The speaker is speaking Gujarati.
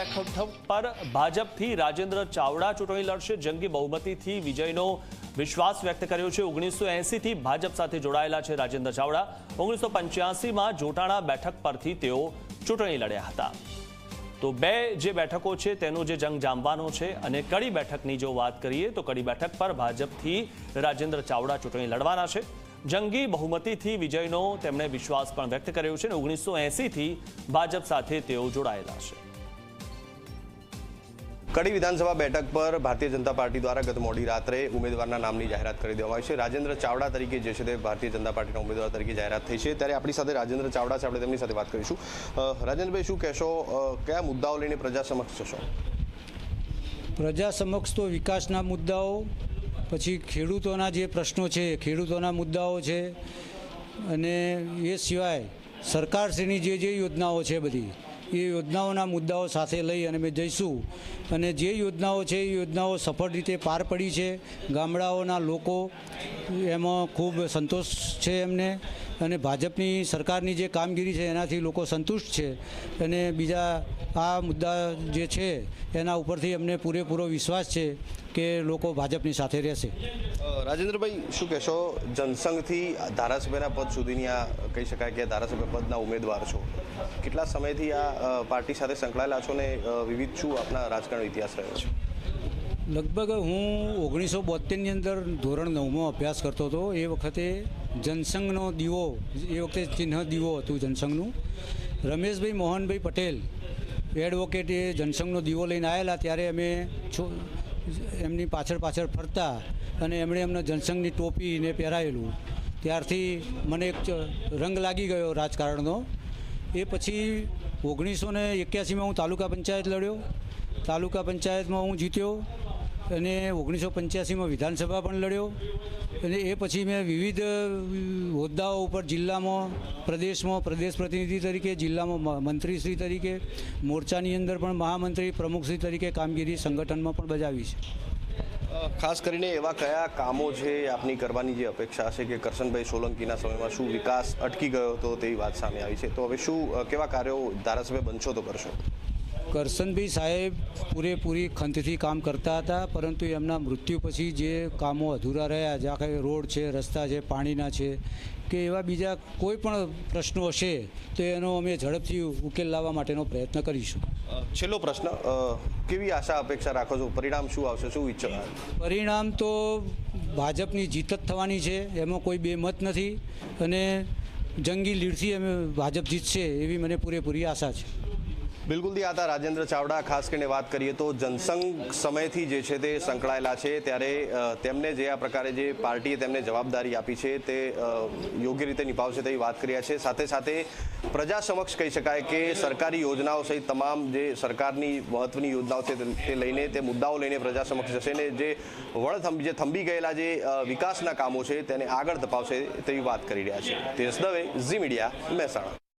બેઠક પર ભાજપથી રાજેન્દ્ર ચાવડા ચૂંટણી લડશે. જંગી બહુમતીથી વિજયનો વિશ્વાસ વ્યક્ત કર્યો છે. ઓગણીસો એંસીથી ભાજપ સાથે જોડાયેલા છે રાજેન્દ્ર ચાવડા. ઓગણીસો પંચ્યાસીમાં જોટાણા બેઠક પરથી તેઓ ચૂંટણી લડ્યા હતા. તો બે જે બેઠકો છે તેનો જે જંગ જામવાનો છે અને કડી બેઠકની જો વાત કરીએ તો કડી બેઠક પર ભાજપથી રાજેન્દ્ર ચાવડા ચૂંટણી લડવાના છે. જંગી બહુમતીથી વિજયનો તેમણે વિશ્વાસ પણ વ્યક્ત કર્યો છે અને ઓગણીસો એંસીથી ભાજપ સાથે તેઓ જોડાયેલા છે. કડી વિધાનસભા બેઠક પર ભારતીય જનતા પાર્ટી દ્વારા ગત મોડી રાત્રે ઉમેદવારના નામની જાહેરાત કરી દેવામાં આવી છે. રાજેન્દ્ર ચાવડા તરીકે જે છે તે ભારતીય જનતા પાર્ટીના ઉમેદવાર તરીકે જાહેરાત થઈ છે. ત્યારે આપણી સાથે રાજેન્દ્ર ચાવડા છે. આપણે તેમની સાથે વાત કરીશું. રાજેન્દ્રભાઈ, શું કહેશો? કયા મુદ્દાઓ લઈને પ્રજા સમક્ષ જશો? પ્રજા સમક્ષ તો વિકાસના મુદ્દાઓ, પછી ખેડૂતોના જે પ્રશ્નો છે, ખેડૂતોના મુદ્દાઓ છે, અને એ સિવાય સરકારશ્રીની જે જે યોજનાઓ છે બધી. એ યોજનાઓના મુદ્દાઓ સાથે લઈ અને અમે જઈશું. અને જે યોજનાઓ છે, એ યોજનાઓ સફળ રીતે પાર પડી છે. ગામડાઓના લોકો એમાં ખૂબ સંતોષ છે એમને. અને ભાજપની સરકારની જે કામગીરી છે, એનાથી લોકો સંતુષ્ટ છે. અને બીજા આ મુદ્દા જે છે, એના ઉપરથી અમને પૂરેપૂરો વિશ્વાસ છે. કે લોકો ભાજપની સાથે રહેશે? રાજેન્દ્રભાઈ શું કહેશો? જનસંઘથી ધારાસભ્યના પદ સુધીની આ કહી શકાય કે ધારાસભ્ય પદના ઉમેદવાર છો. કેટલા સમયથી આ પાર્ટી સાથે સંકળાયેલા છો ને વિવિધ શું આપના રાજકારણ ઇતિહાસ રહ્યો છે? લગભગ હું ઓગણીસો બોતેરની અંદર ધોરણ નવમાં અભ્યાસ કરતો હતો. એ વખતે જનસંઘનો દીવો એ વખતે ચિહ્ન દીવો હતું જનસંઘનું. રમેશભાઈ મોહનભાઈ પટેલ એડવોકેટ એ જનસંઘનો દીવો લઈને આવેલા ત્યારે અમે છો એમની પાછળ પાછળ ફરતા અને એમણે એમના જનસંઘની ટોપીને પહેરાયેલું. ત્યારથી મને એક રંગ લાગી ગયો રાજકારણનો. એ પછી ઓગણીસો ને એક્યાસીમાં હું તાલુકા પંચાયત લડ્યો. તાલુકા પંચાયતમાં હું જીત્યો. અને ઓગણીસો પંચ્યાસીમાં વિધાનસભા પણ લડ્યો. અને એ પછી મેં વિવિધ હોદ્દાઓ ઉપર જિલ્લામાં, પ્રદેશમાં પ્રદેશ પ્રતિનિધિ તરીકે, જિલ્લામાં મંત્રીશ્રી તરીકે, મોરચાની અંદર પણ મહામંત્રી પ્રમુખશ્રી તરીકે કામગીરી સંગઠનમાં પણ બજાવી છે. ખાસ કરીને એવા કયા કામો છે આપની કરવાની જે અપેક્ષા છે કે કરશનભાઈ સોલંકીના સમયમાં શું વિકાસ અટકી ગયો હતો તેવી વાત સામે આવી છે? તો હવે શું કેવા કાર્યો ધારાસભ્ય બનશો તો કરશો? કરસનભાઈ સાહેબ પૂરેપૂરી ખંતથી કામ કરતા હતા પરંતુ એમના મૃત્યુ પછી જે કામો અધૂરા રહ્યા જે આખા રોડ છે રસ્તા છે પાણીના છે કે એવા બીજા કોઈ પણ પ્રશ્નો હશે તો એનો અમે ઝડપથી ઉકેલ લાવવા માટેનો પ્રયત્ન કરીશું. છેલ્લો પ્રશ્ન કેવી આશા અપેક્ષા રાખો છો? પરિણામ શું આવશે? શું ઈચ્છો? પરિણામ તો ભાજપની જીત જ થવાની છે એમાં કોઈ બેમત નથી અને જંગી લીડથી અમે ભાજપ જીતશે એવી મને પૂરેપૂરી આશા છે. બિલકુલથી આ આતા રાજેન્દ્ર ચાવડા. ખાસ કરીને વાત કરીએ તો જનસંઘ સમયથી જે છે તે સંકળાયેલા છે, ત્યારે તેમને જે આ પ્રકારે જે પાર્ટીએ તેમને જવાબદારી આપી છે, તે યોગ્ય રીતે નિભાવશે તેવી વાત કર્યા છે. સાથે સાથે પ્રજા સમક્ષ કહી શકાય કે સરકારી યોજનાઓ સહિત તમામ જે સરકારની મહત્વની યોજનાઓ છે તે- લઈને, તે મુદ્દાઓ લઈને પ્રજા સમક્ષ જશે ને જે વળ જે થંભી ગયેલા જે વિકાસના કામો છે, તેને આગળ ધપાવશે તેવી વાત કરી રહ્યા છે. તેજસ દવે, ઝી મીડિયા, મહેસાણા.